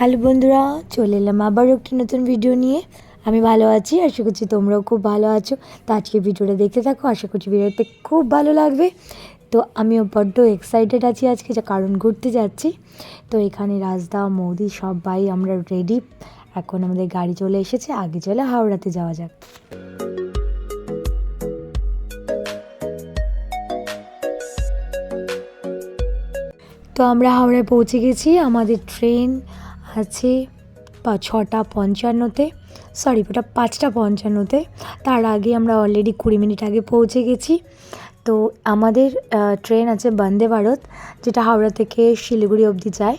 Hello বন্ধুরা, চলে এলাম আবারও একটি নতুন ভিডিও নিয়ে। আমি ভালো আছি, আশা করছি তোমরাও খুব ভালো আছো। তো আজকে ভিডিওটা দেখতে থাকো, আশা করছি ভিডিওতে খুব ভালো লাগবে। তো আমিও বড্ড এক্সাইটেড আছি আজকে, যা কারণ ঘুরতে যাচ্ছি। তো এখানে রাজদা, মৌদি সবাই আমরা রেডি এখন আমাদের গাড়ি চলে এসেছে, আগে চলে হাওড়াতে যাওয়া যাক। তো আমরা হাওড়ায় পৌঁছে গেছি, আমাদের ট্রেন আছে পা- ছটা পঞ্চান্নতে সরি ওটা পাঁচটা পঞ্চান্নতে। তার আগে আমরা অলরেডি কুড়ি মিনিট আগে পৌঁছে গেছি। তো আমাদের ট্রেন আছে বন্দে ভারত, যেটা হাওড়া থেকে শিলিগুড়ি অবধি যায়।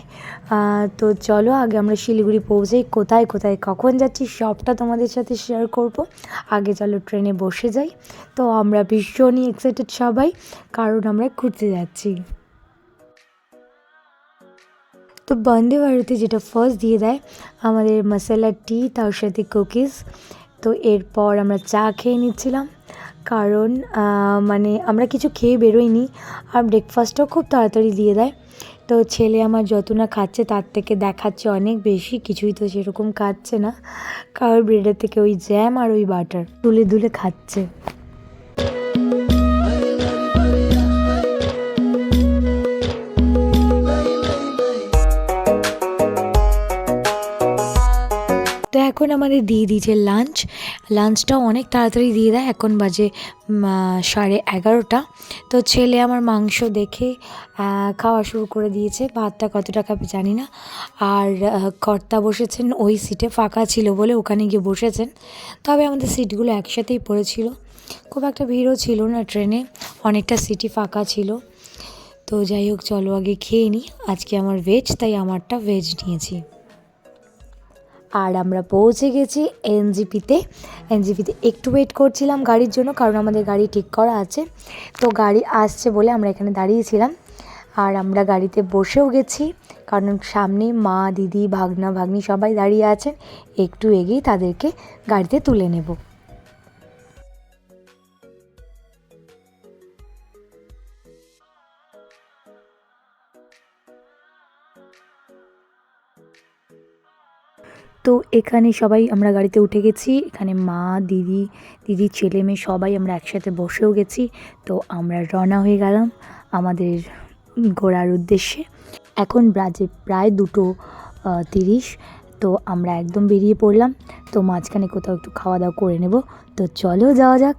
তো চলো আগে আমরা শিলিগুড়ি পৌঁছেই কোথায় কোথায় কখন যাচ্ছি সবটা তোমাদের সাথে শেয়ার করব। আগে চলো ট্রেনে বসে যাই। তো আমরা ভীষণই এক্সাইটেড সবাই, কারণ আমরা ঘুরতে যাচ্ছি। তো বন্দে ভারতে যেটা ফার্স্ট দিয়ে দেয়, আমাদের মশলা টি তার সাথে কুকিজ তো এরপর আমরা চা খেয়ে নিচ্ছিলাম। কারণ মানে আমরা কিছু খেয়ে বেরোইনি, আর ব্রেকফাস্টও খুব তাড়াতাড়ি দিয়ে দেয়। তো ছেলে আমার যত না খাচ্ছে, তার থেকে দেখাচ্ছে অনেক বেশি, কিছুই তো সেরকম খাচ্ছে না। কারণ ব্রেডের থেকে ওই জ্যাম আর ওই বাটার তুলে দুলে খাচ্ছে। এখন আমাদের দিয়ে দিয়েছে লাঞ্চ লাঞ্চটাও অনেক তাড়াতাড়ি দিয়ে দেয়। এখন বাজে সাড়ে এগারোটা। তো ছেলে আমার মাংস দেখে খাওয়া শুরু করে দিয়েছে। ভাতটা কতটা খাবে জানি না। আর কর্তা বসেছেন, ওই সিটে ফাঁকা ছিল বলে ওখানে গিয়ে বসেছেন। তবে আমাদের সিটগুলো একসাথেই পড়েছিল। খুব একটা ভিড়ও ছিল না ট্রেনে, অনেকটা সিটই ফাঁকা ছিল। তো যাই হোক, চলো আগে খেয়ে নিই আজকে আমার ভেজ তাই আমারটা ভেজ নিয়েছি। আর আমরা পৌঁছে গেছি এনজিপিতে। এনজিপিতে একটু ওয়েট করছিলাম গাড়ির জন্য, কারণ আমাদের গাড়ি ঠিক করা আছে। তো গাড়ি আসছে বলে আমরা এখানে দাঁড়িয়েছিলাম। আর আমরা গাড়িতে বসেও গেছি, কারণ সামনে মা, দিদি, ভাগনা, ভাগ্নি সবাই দাঁড়িয়ে আছেন। একটু এগিয়ে তাদেরকে গাড়িতে তুলে নেব। তো এখানে সবাই আমরা গাড়িতে উঠে গেছি। এখানে মা, দিদি দিদি, ছেলে, মেয়ে সবাই আমরা একসাথে বসেও গেছি। তো আমরা রওনা হয়ে গেলাম আমাদের ঘোরার উদ্দেশ্যে। এখন বাজে প্রায় দুটো তিরিশ। তো আমরা একদম বেরিয়ে পড়লাম। তো মাঝখানে কোথাও একটু খাওয়া দাওয়া করে নেব। তো চলো যাওয়া যাক।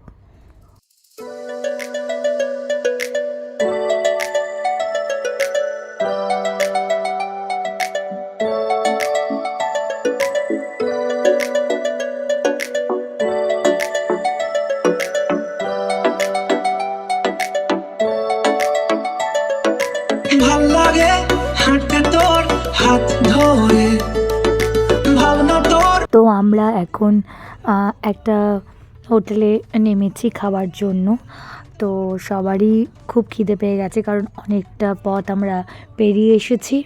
ভালো লাগে হাঁটতে তোর হাত ধরে। ভাবনা তোর। তো আমরা এখন একটা হোটেলে নেমেছি খাবার জন্য। তো সবারই খুব খিদে পেয়ে গেছে, কারণ অনেকটা পথ আমরা পেরিয়ে এসেছি।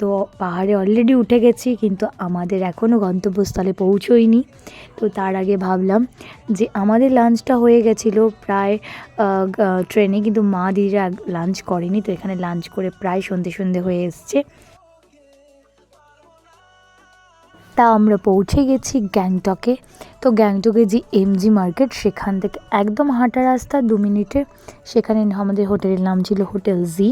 তো পাহাড়ে অলরেডি উঠে গেছি, কিন্তু আমাদের এখনও গন্তব্যস্থলে পৌঁছোইনি। তো তার আগে ভাবলাম যে আমাদের লাঞ্চটা হয়ে গেছিল প্রায় ট্রেনে, কিন্তু মা দিদিরা লাঞ্চ করেনি, তো এখানে লাঞ্চ করে প্রায় সন্ধে সন্ধে হয়ে এসছে। তা আমরা পৌঁছে গেছি গ্যাংটকে। তো গ্যাংটকে যে এমজি মার্কেট সেখান থেকে একদম হাঁটা রাস্তা দু মিনিটে। সেখানে আমাদের হোটেলের নাম ছিল হোটেল জি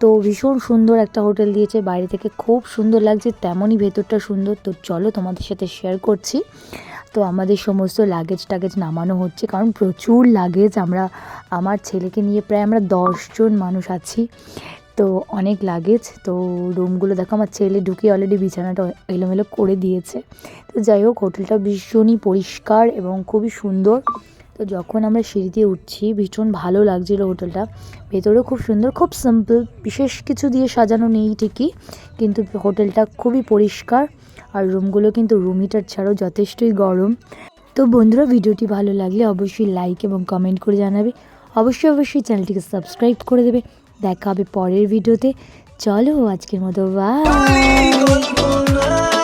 তো ভীষণ সুন্দর একটা হোটেল দিয়েছে, বাইরে থেকে খুব সুন্দর লাগছে, তেমনই ভেতরটা সুন্দর। তো চলো তোমাদের সাথে শেয়ার করছি। তো আমাদের সমস্ত লাগেজ টাগেজ নামানো হচ্ছে, কারণ প্রচুর লাগেজ আমরা, আমার ছেলেকে নিয়ে প্রায় আমরা দশজন মানুষ আছি। তো অনেক লাগেজ তো রুমগুলো দেখো, আমার ছেলে ঢুকে অলরেডি বিছানাটা এলোমেলো করে দিয়েছে। তো যাই হোক, হোটেলটা ভীষণই পরিষ্কার এবং খুবই সুন্দর। তো যখন আমরা সিঁড়ি দিয়ে উঠছি, ভীষণ ভালো লাগছিল হোটেলটা। ভেতরেও খুব সুন্দর, খুব সিম্পল বিশেষ কিছু দিয়ে সাজানো নেই ঠিকই, কিন্তু হোটেলটা খুবই পরিষ্কার আর রুমগুলো কিন্তু রুম হিটার ছাড়াও যথেষ্টই গরম। তো বন্ধুরা, ভিডিওটি ভালো লাগলে অবশ্যই লাইক এবং কমেন্ট করে জানাবে। অবশ্যই অবশ্যই চ্যানেলটিকে সাবস্ক্রাইব করে দেবে। দেখা হবে পরের ভিডিওতে। চলো আজকের মতো কল্পনা